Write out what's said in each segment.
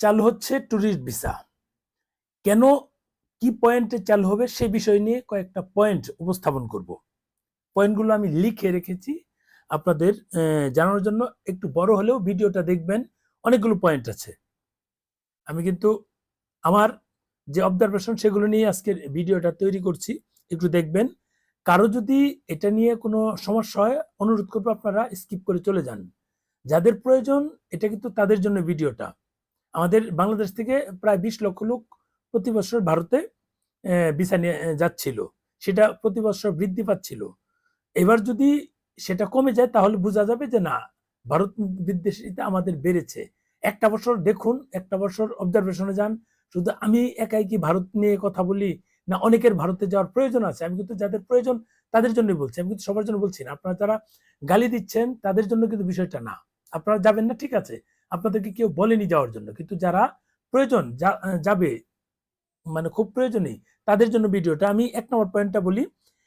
চালু হচ্ছে tourist visa কেন, কি পয়েন্টে চালু হবে সে বিষয় নিয়ে কয়েকটা পয়েন্ট উপস্থাপন করব। পয়েন্টগুলো আমি লিখে রেখেছি আপনাদের জানানোর জন্য। একটু বড় হলেও ভিডিওটা দেখবেন, অনেকগুলো পয়েন্ট আছে। আমি কিন্তু আমার যে অবজারভেশন সেগুলো নিয়ে আজকের ভিডিওটা তৈরি করছি, একটু দেখবেন। কারও যদি এটা নিয়ে কোনো সমস্যা হয়, অনুরোধ করব আপনারা স্কিপ করে চলে যান। যাদের প্রয়োজন, এটা কিন্তু তাদের জন্য ভিডিওটা। আমাদের বাংলাদেশ থেকে প্রায় বিশ লক্ষ লোক প্রতি বছর ভারতে ভিসা নিয়ে যাচ্ছিল। সেটা প্রতি বছর বৃদ্ধি পাচ্ছিল। এবার যদি সেটা কমে যায়, তাহলে বোঝা যাবে যে না, ভারত বিদ্বেষিতা আমাদের বেড়েছে। একটা বছর দেখুন, একটা বছর অবজারভেশনে যান। শুধু আমি একাই কি ভারত নিয়ে কথা বলি? না, অনেকের ভারতে যাওয়ার প্রয়োজন আছে। আমি কিন্তু যাদের প্রয়োজন, তাদের জন্যই বলছি। আমি কিন্তু সবার জন্য বলছি না। আপনারা যারা গালি দিচ্ছেন, তাদের জন্য কিন্তু বিষয়টা না। আপনারা যাবেন না, ঠিক আছে। আপনাদেরকে কেউ বলেনি যাওয়ার জন্য। কিন্তু যারা প্রয়োজন যাবে মানে খুব প্রয়োজনীয় তাদের জন্য ভিডিওটা আমি এক নম্বর পয়েন্টটা বলি।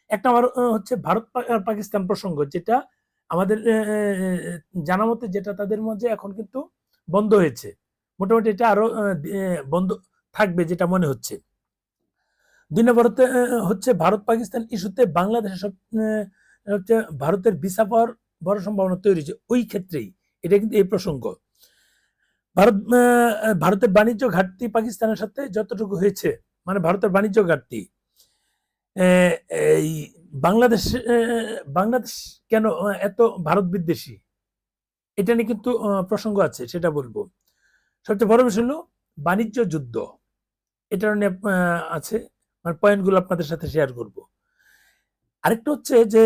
এক নম্বর হচ্ছে ভারত পাকিস্তান প্রসঙ্গ, যেটা আমাদের জানা মতে যেটা তাদের মধ্যে এখন কিন্তু বন্ধ হয়েছে। মোটামুটি এটা আরও বন্ধ থাকবে যেটা মনে হচ্ছে। দুই নম্বরতে হচ্ছে ভারত পাকিস্তান ইস্যুতে বাংলাদেশের সব হচ্ছে ভারতের ভিসা পাওয়ার বড় সম্ভাবনা তৈরি হয়েছে। ওই ক্ষেত্রেই এটা কিন্তু এই প্রসঙ্গ। ভারত ভারতের বাণিজ্য ঘাটতি পাকিস্তানের সাথে যতটুকু হয়েছে মানে ভারতের বাণিজ্য ঘাটতি এই বাংলাদেশ বাংলাদেশ কেন এত ভারত বিদ্বেষী? এটা নিয়ে কিন্তু প্রসঙ্গ আছে, সেটা বলব। সবচেয়ে বড় বিষয় হলো বাণিজ্য যুদ্ধ। এটা নিয়ে আছে মানে পয়েন্টগুলো আপনাদের সাথে শেয়ার করব। আরেকটা হচ্ছে যে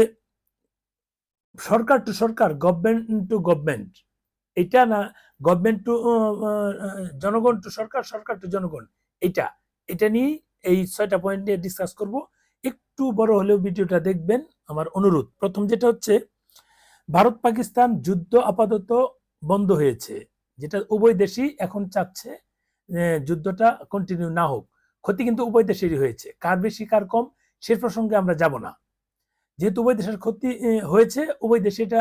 সরকার টু সরকার গভর্নমেন্ট টু গভর্নমেন্ট এটা না গভর্নমেন্ট টু জনগণ টু সরকার সরকার টু জনগণ। এটা এটা নিয়ে এই ছয়টা পয়েন্ট নিয়ে ডিসকাস করব। একটু বড় হলেও ভিডিওটা দেখবেন আমার অনুরোধ। প্রথম যেটা হচ্ছে, ভারত পাকিস্তান যুদ্ধ আপাতত বন্ধ হয়েছে। যেটা উভয় দেশই এখন চাচ্ছে যুদ্ধটা কন্টিনিউ না হোক। ক্ষতি কিন্তু উভয় দেশেরই হয়েছে। কার বেশি, কার কম, সে প্রসঙ্গে আমরা যাব না। যেহেতু উভয় দেশের ক্ষতি হয়েছে, উভয় দেশে এটা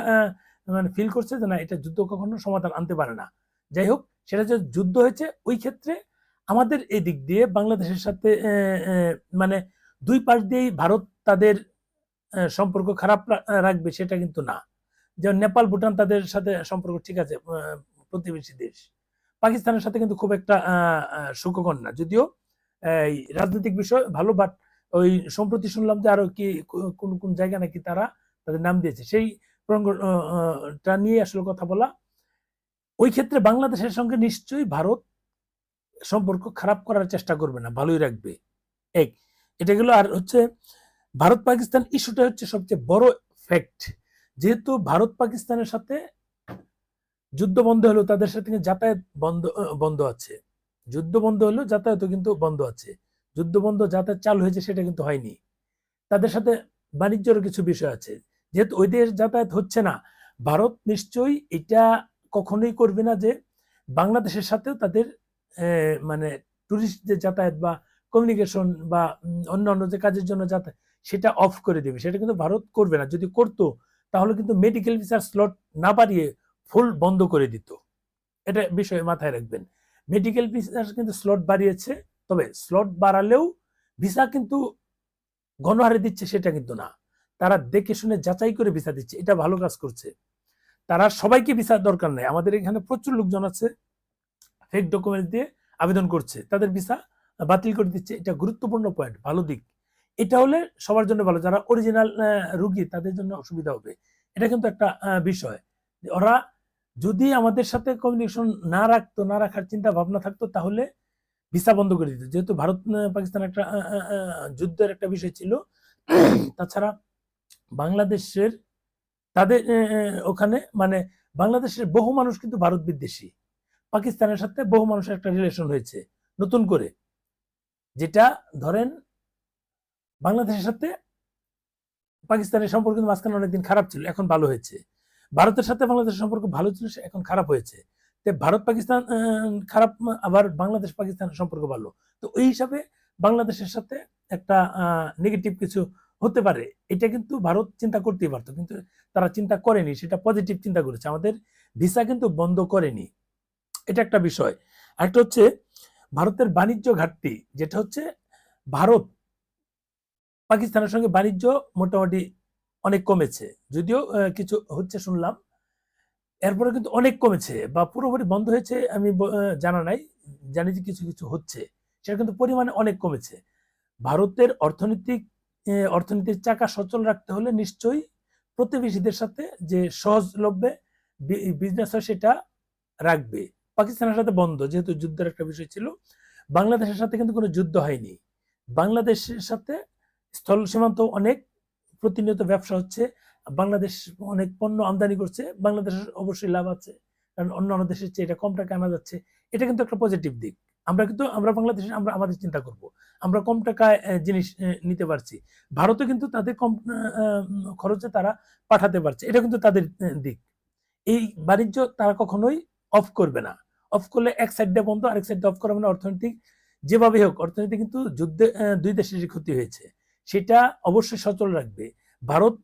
মানে ফিল করছে যে না, এটা যুদ্ধ কখনো সমাধান আনতে পারে না। যাই হোক, সেটা যে যুদ্ধ হয়েছে, ওই ক্ষেত্রে আমাদের এই দিক দিয়ে বাংলাদেশের সাথে মানে দুই পাশ দিয়েই ভারত তাদের সম্পর্ক খারাপ রাখবে সেটা কিন্তু না। যেমন নেপাল, ভুটান তাদের সাথে সম্পর্ক ঠিক আছে প্রতিবেশী দেশ। পাকিস্তানের সাথে কিন্তু খুব একটা সুখকর না। যদিও এই রাজনৈতিক বিষয় ভালো বাট ওই সম্প্রতি শুনলাম যে আরও কি, কোন কোন জায়গা নাকি তারা তাদের নাম দিয়েছে। সেই প্রসঙ্গটা নিয়ে আসলে কথা বলা। ওই ক্ষেত্রে বাংলাদেশের সঙ্গে নিশ্চয়ই ভারত সম্পর্ক খারাপ করার চেষ্টা করবে না, ভালোই রাখবে। এক, এটা গেল আর হচ্ছে ভারত পাকিস্তান ইস্যুটা হচ্ছে সবচেয়ে বড় ফ্যাক্ট যেহেতু ভারত পাকিস্তানের সাথে যুদ্ধ বন্ধ হলো, তাদের সাথে যাতায়াত বন্ধ বন্ধ আছে। যুদ্ধ বন্ধ হলো, যাতায়াতও কিন্তু বন্ধ আছে। যুদ্ধ বন্ধ যাতায়াত চালু হয়েছে, সেটা কিন্তু হয়নি। তাদের সাথে বাণিজ্যেরও কিছু বিষয় আছে। যেহেতু ওই দেশ যাতায়াত হচ্ছে না, ভারত নিশ্চয়ই এটা কখনোই করবে না যে বাংলাদেশের সাথেও তাদের মানে টুরিস্ট যে যাতায়াত বা কমিউনিকেশন বা অন্যান্য যে কাজের জন্য যাতায়াত সেটা অফ করে দেবে। সেটা কিন্তু ভারত করবে না। যদি করতো, তাহলে কিন্তু মেডিকেল ভিসার স্লট না বাড়িয়ে ফুল বন্ধ করে দিত। এটা বিষয়ে মাথায় রাখবেন। মেডিকেল ভিসার কিন্তু স্লট বাড়িয়েছে, তবে স্লট বাড়ালেও ভিসা কিন্তু গণহারে দিচ্ছে সেটা কিন্তু না। তারা দেখে শুনে যাচাই করে ভিসা দিচ্ছে। এটা ভালো কাজ করছে। তারা সবাইকে ভিসা দরকার নেই। আমাদের এখানে প্রচুর লোকজন আছে ফেক ডকুমেন্ট দিয়ে আবেদন করছে। তাদের ভিসা বাতিল করে দিচ্ছে। এটা গুরুত্বপূর্ণ পয়েন্ট ভালো দিক। এটা হলে সবার জন্য ভালো। যারা অরিজিনাল রুগী, তাদের জন্য অসুবিধা হবে। এটা কিন্তু একটা বিষয়। ওরা যদি আমাদের সাথে কমিউনিকেশন না রাখতো, না রাখার চিন্তা ভাবনা থাকতো, তাহলে ভিসা বন্ধ করে দিত। যেহেতু ভারত পাকিস্তান একটা যুদ্ধের একটা বিষয় ছিল, তাছাড়া বাংলাদেশের তাদের ওখানে মানে বাংলাদেশের বহু মানুষ কিন্তু ভারত বিদ্বেষী। পাকিস্তানের সাথে বহু মানুষের একটা রিলেশন হয়েছে নতুন করে। যেটা ধরেন বাংলাদেশের সাথে পাকিস্তানের সম্পর্ক কিন্তু মাঝখানে অনেকদিন খারাপ ছিল, এখন ভালো হয়েছে। ভারতের সাথে বাংলাদেশের সম্পর্ক ভালো ছিল, সে এখন খারাপ হয়েছে। তো ভারত পাকিস্তান খারাপ, আবার বাংলাদেশ পাকিস্তানের সম্পর্ক ভালো। তো ওই হিসাবে বাংলাদেশের সাথে একটা নেগেটিভ কিছু হতে পারে। এটা কিন্তু ভারত চিন্তা করতেই পারতো, কিন্তু তারা চিন্তা করেনি, সেটা পজিটিভ চিন্তা করেছে। আমাদের ভিসা কিন্তু বন্ধ করেনি। এটা একটা বিষয়। আরেকটা হচ্ছে, ভারতের বাণিজ্য ঘাটতি, যেটা হচ্ছে ভারত পাকিস্তানের সঙ্গে বাণিজ্য মোটামুটি অনেক কমেছে। যদিও কিছু হচ্ছে শুনলাম, এরপরে কিন্তু অনেক কমেছে বা পুরোপুরি বন্ধ হয়েছে আমি জানা নাই, জানি যে কিছু কিছু হচ্ছে। সেটা কিন্তু পরিমাণে অনেক কমেছে। ভারতের অর্থনৈতিক অর্থনীতির চাকা সচল রাখতে হলে নিশ্চয়ই প্রতিবেশীদের সাথে যে সহজলভ্যে বিজনেস হয় সেটা রাখবে। পাকিস্তানের সাথে বন্ধ, যেহেতু যুদ্ধের একটা বিষয় ছিল। বাংলাদেশের সাথে কিন্তু কোনো যুদ্ধ হয়নি। বাংলাদেশের সাথে স্থল সীমান্ত অনেক প্রতিনিয়ত ব্যবসা হচ্ছে। বাংলাদেশ অনেক পণ্য আমদানি করছে। বাংলাদেশের অবশ্যই লাভ আছে। কারণ অন্যান্য দেশের চেয়ে এটা কম টাকা আনা যাচ্ছে। এটা কিন্তু একটা পজিটিভ দিক। আমরা কিন্তু, আমরা বাংলাদেশে, আমরা আমাদের চিন্তা করব। আমরা কম টাকায় জিনিস নিতে পারছি। ভারতে কিন্তু তাদের কম খরচে তারা পাঠাতে পারছে। এটা কিন্তু তাদের দিক। এই বাণিজ্য তারা কখনোই অফ করবে না। অফ করলে এক সাইড দিয়ে বন্ধ, আরেক সাইড দিয়ে অফ করা মানে অর্থনৈতিক যেভাবে হোক, অর্থনীতি কিন্তু যুদ্ধে দুই দেশেরই ক্ষতি হয়েছে, সেটা অবশ্যই সচল রাখবে। ভারত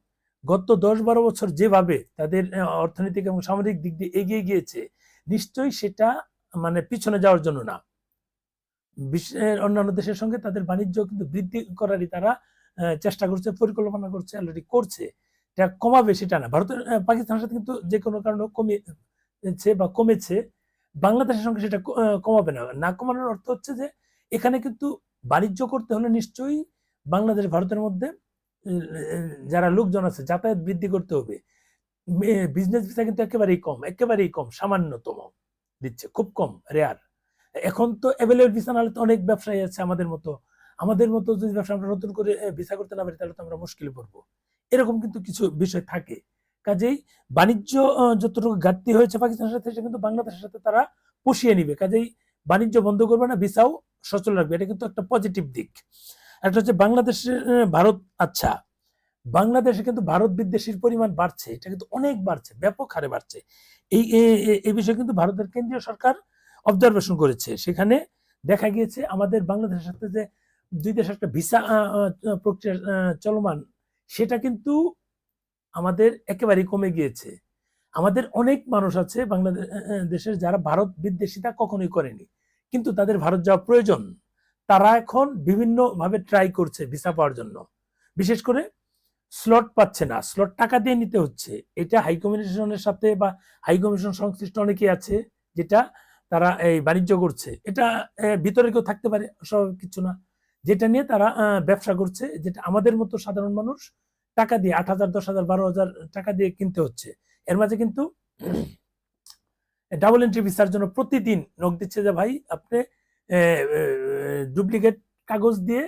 গত দশ বারো বছর যেভাবে তাদের অর্থনৈতিক এবং সামরিক দিক দিয়ে এগিয়ে গিয়েছে, নিশ্চয়ই সেটা মানে পিছনে যাওয়ার জন্য না। বিশ্বের অন্যান্য দেশের সঙ্গে তাদের বাণিজ্য কিন্তু বৃদ্ধি করারই তারা চেষ্টা করছে, পরিকল্পনা করছে অলরেডি করছে। এটা কমাবে সেটা না। ভারতের পাকিস্তানের সাথে কিন্তু যে কোনো কারণে কমিয়েছে বা কমেছে, বাংলাদেশের সঙ্গে সেটা কমাবে না। না কমানোর অর্থ হচ্ছে যে এখানে কিন্তু বাণিজ্য করতে হলে নিশ্চয়ই বাংলাদেশ, ভারতের মধ্যে যারা লোকজন আছে, যাতায়াত বৃদ্ধি করতে হবে। বিজনেস ভিসা কিন্তু একেবারেই কম একেবারেই কম, সামান্যতম দিচ্ছে, খুব কম রেয়ার এখন তো অ্যাভেলেবল ভিসা নাহলে তো অনেক ব্যবসায়ী আছে আমাদের মতো। আমাদের মতো যদি ব্যবসা আমরা নতুন করে ভিসা করতে না পারি, তাহলে তো আমরা মুশকিলে পড়ব। এরকম কিন্তু কিছু বিষয় থাকে। কাজেই বাণিজ্য যতটুকু ঘাটতি হয়েছে পাকিস্তানের সাথে, সেটা কিন্তু বাংলাদেশের সাথে তারা পুষিয়ে নিবে। কাজেই বাণিজ্য বন্ধ করবে না ভিসাও সচল রাখবে। এটা কিন্তু একটা পজিটিভ দিক। একটা হচ্ছে বাংলাদেশের ভারত আচ্ছা বাংলাদেশে কিন্তু ভারত বিদ্বেষীর পরিমাণ বাড়ছে। এটা কিন্তু অনেক বাড়ছে, ব্যাপক হারে বাড়ছে। এই এই বিষয়ে কিন্তু ভারতের কেন্দ্রীয় সরকার অবজারভেশন করেছে। সেখানে দেখা গিয়েছে আমাদের বাংলাদেশের সাথে যে দুই দেশের একটা ভিসা প্রক্রিয়া চলমান, সেটা কিন্তু আমাদের একেবারেই কমে গিয়েছে। আমাদের অনেক মানুষ আছে বাংলাদেশ দেশের যারা ভারত বিদ্বেষিতা কখনোই করেনি। কিন্তু তাদের ভারত যাওয়া প্রয়োজন। তারা এখন বিভিন্ন ভাবে ট্রাই করছে ভিসা পাওয়ার জন্য। বিশেষ করে স্লট পাচ্ছে না। স্লট টাকা দিয়ে নিতে হচ্ছে। এটা হাই কমিশনের সাথে বা হাইকমিশন সংশ্লিষ্ট অনেকেই আছে, যেটা তারা এই বাণিজ্য করছে। এটা ভিতরে কেউ থাকতে পারে স্বাভাবিক কিছু না। যেটা নিয়ে তারা ব্যবসা করছে, যেটা আমাদের মতো সাধারণ মানুষ টাকা দিয়ে, আট হাজার, দশ হাজার, বারো হাজার টাকা দিয়ে কিনতে হচ্ছে। এর মাঝে কিন্তু ডাবল এন্ট্রি ভিসার জন্য প্রতিদিন নক দিচ্ছে যে, ভাই, আপনি ডুপ্লিকেট কাগজ দিয়ে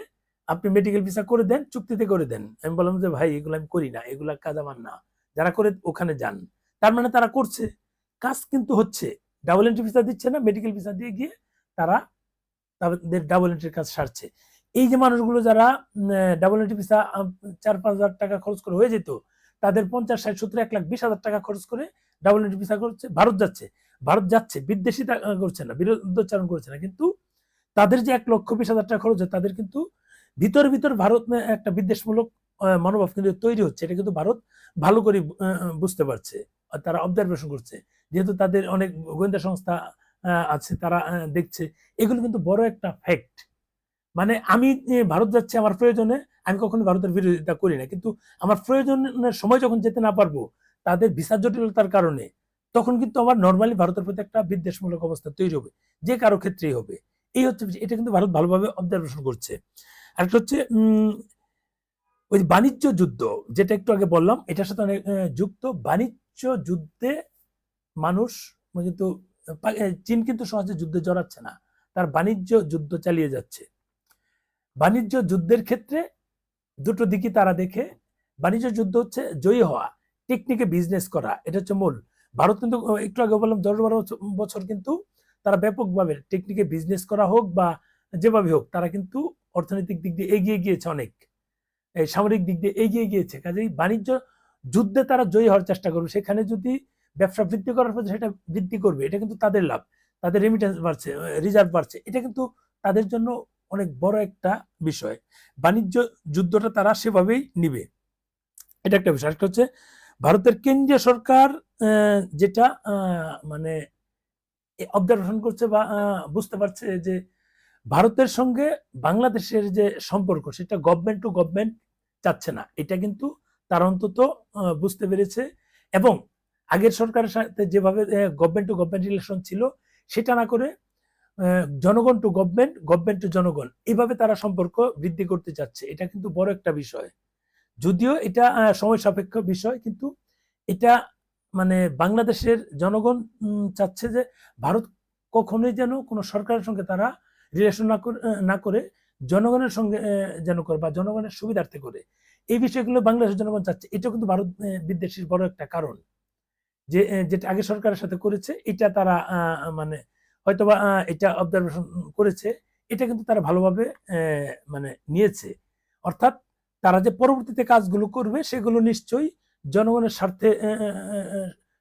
আপনি মেডিকেল ভিসা করে দেন, চুক্তিতে করে দেন। আমি বললাম যে, ভাই, এগুলো আমি করি না, এগুলা কাজ আমার না। যারা করে, ওখানে যান। তার মানে তারা করছে। কাজ কিন্তু হচ্ছে। ডাবল এন্ট্রি ভিসা দিচ্ছে না মেডিকেল ভিসা দিয়ে গিয়ে তারা তাদের ডাবল এন্ট্রির কাজ সারছে। এই যে মানুষগুলো যারা ডাবল এন্ট্রি ভিসা চার পাঁচ হাজার টাকা খরচ করে হয়ে যেত তাদের পঞ্চাশ ষাট সত্তর এক লাখ বিশ হাজার টাকা খরচ করে ডাবল এন্ট্রি ভিসা করছে ভারত যাচ্ছে। ভারত যাচ্ছে বিদ্বেষিতা আহ, করছে না বিরোধোচ্চারণ করছে না কিন্তু তাদের যে এক লক্ষ বিশ হাজার টাকা খরচ হয় তাদের কিন্তু ভিতর ভিতর ভারত একটা বিদ্বেষমূলক মনোভাব কিন্তু তৈরি হচ্ছে। এটা কিন্তু ভারত ভালো করে বুঝতে পারছে তারা অবজারভেশন করছে। যেহেতু তাদের অনেক গোয়েন্দা সংস্থা আছে, তারা দেখছে, এগুলো কিন্তু বড় একটা ফ্যাক্ট মানে আমি ভারত যাচ্ছি আমার প্রয়োজনে, আমি কখনো ভারতের বিরোধিতা করি না। কিন্তু আমার প্রয়োজনের সময় যখন যেতে না পারব, তাদের ভিসা জটিলতার কারণে, তখন কিন্তু আমার নর্মালি ভারতের প্রতি একটা বিদ্বেষমূলক অবস্থা তৈরি হবে, যে কারও ক্ষেত্রেই হবে। এই হচ্ছে এটা কিন্তু ভারত ভালোভাবে অবজারভেশন করছে। আরেকটা হচ্ছে ওই বাণিজ্য যুদ্ধ, যেটা একটু আগে বললাম, এটার সাথে অনেক যুক্ত। বাণিজ্য যুদ্ধে মানুষ কিন্তু চীন কিন্তু সহজে যুদ্ধে জড়াচ্ছে না। তার বাণিজ্য যুদ্ধ চালিয়ে যাচ্ছে। বাণিজ্য যুদ্ধের ক্ষেত্রে দুটো দিকই তারা দেখে। বাণিজ্য যুদ্ধ হচ্ছে জয়ী হওয়া টেকনিকে বিজনেস করা, এটা হচ্ছে মূল। ভারত কিন্তু একটু আগে বললাম, দশ বারো বছর- বছর কিন্তু তারা ব্যাপকভাবে টেকনিকে বিজনেস করা হোক বা যেভাবে হোক, তারা কিন্তু অর্থনৈতিক দিক দিয়ে এগিয়ে গিয়েছে অনেক। সামরিক দিক দিয়ে এগিয়ে গিয়েছে। কাজেই বাণিজ্য যুদ্ধে তারা জয়ী হওয়ার চেষ্টা করবে। সেখানে যদি ব্যবসা বৃদ্ধি করার পর সেটা বৃদ্ধি করবে, এটা কিন্তু তাদের লাভ। তাদের রেমিটেন্স বাড়ছে রিজার্ভ বাড়ছে, এটা কিন্তু তাদের জন্য অনেক বড় একটা বিষয়। বাণিজ্য যুদ্ধটা তারা সেভাবেই নিবে। এটা একটা বিষয়। একটা হচ্ছে, ভারতের কেন্দ্রীয় সরকার যেটা মানে অবজারভেশন করছে বা বুঝতে পারছে যে ভারতের সঙ্গে বাংলাদেশের যে সম্পর্ক, সেটা গভর্নমেন্ট টু গভর্নমেন্ট চাচ্ছে না। এটা কিন্তু তার অন্তত বুঝতে পেরেছে। এবং আগের সরকারের সাথে যেভাবে গভর্নমেন্ট টু গভর্নমেন্ট রিলেশন ছিল, সেটা না করে জনগণ টু গভর্নমেন্ট গভর্নমেন্ট টু জনগণ এইভাবে তারা সম্পর্ক বৃদ্ধি করতে চাচ্ছে। এটা কিন্তু বড় একটা বিষয়। যদিও এটা সময় সাপেক্ষ বিষয়, কিন্তু এটা মানে বাংলাদেশের জনগণ চাচ্ছে যে ভারত কখনোই যেন কোনো সরকারের সঙ্গে তারা রিলেশন না করে না করে জনগণের সঙ্গে যেন করে বা জনগণের সুবিধার্থে করে। এই বিষয়গুলো বাংলাদেশের জনগণ চাচ্ছে। এটা কিন্তু ভারত বিদ্বেষীর বড় একটা কারণ। যে যেটা আগে সরকারের সাথে করেছে, এটা তারা মানে হয়তোবা এটা অবজারভেশন করেছে, এটা কিন্তু তারা ভালোভাবে মানে নিয়েছে। অর্থাৎ তারা যে পরবর্তীতে কাজগুলো করবে, সেগুলো নিশ্চয়ই জনগণের স্বার্থে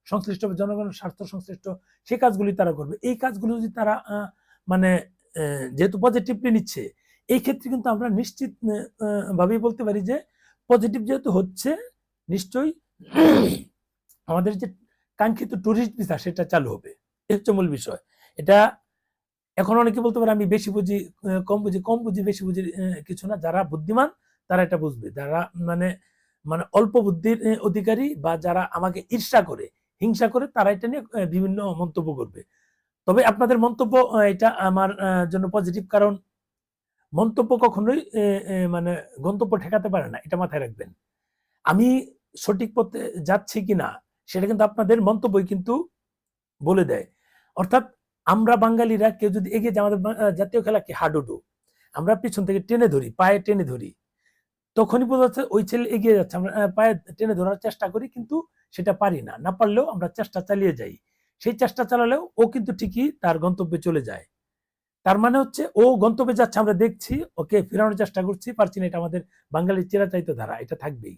সংশ্লিষ্ট জনগণের স্বার্থ সংশ্লিষ্ট সেই কাজগুলি তারা করবে। এই কাজগুলো যদি তারা মানে যেহেতু পজিটিভলি নিচ্ছে, এই ক্ষেত্রে কিন্তু আমরা নিশ্চিত ভাবেই বলতে পারি যে পজিটিভ যেহেতু হচ্ছে, নিশ্চয়ই আমাদের যে কাঙ্ক্ষিত ট্যুরিস্ট ভিসা সেটা চালু হবে। এই হচ্ছে মূল বিষয়। এটা এখন অনেকে বলতে পারে, আমি বেশি বুঝি কম বুঝি কম বুঝি, বেশি বুঝি কিছু না। যারা বুদ্ধিমান, তারা এটা বুঝবে। যারা মানে মানে অল্প বুদ্ধির অধিকারী বা যারা আমাকে ঈর্ষা করে, হিংসা করে, তারা এটা নিয়ে বিভিন্ন মন্তব্য করবে। তবে আপনাদের মন্তব্য এটা আমার জন্য পজিটিভ কারণ, মন্তব্য কখনোই মানে গন্তব্য ঠেকাতে পারে না। এটা মাথায় রাখবেন। আমি সঠিক পথে যাচ্ছি কিনা সেটা কিন্তু আপনাদের মন্তব্যই কিন্তু বলে দেয়। অর্থাৎ আমরা বাঙালিরা কেউ যদি এগিয়ে যায়, আমাদের জাতীয় খেলা কি হাডুডু, আমরা পিছন থেকে টেনে ধরি, পায়ে টেনে ধরি, তখনই বোঝা যাচ্ছে ওই ছেলে এগিয়ে যাচ্ছে। আমরা পায়ে টেনে ধরার চেষ্টা করি কিন্তু সেটা পারি না। না পারলেও আমরা চেষ্টা চালিয়ে যাই। সেই চেষ্টা চালালেও ও কিন্তু ঠিকই তার গন্তব্যে চলে যায়। তার মানে হচ্ছে ও গন্তব্যে যাচ্ছে, আমরা দেখছি, ওকে ফেরানোর চেষ্টা করছি, পারছি না, এটা আমাদের বাঙালির চিরাচারিত ধারা, এটা থাকবেই।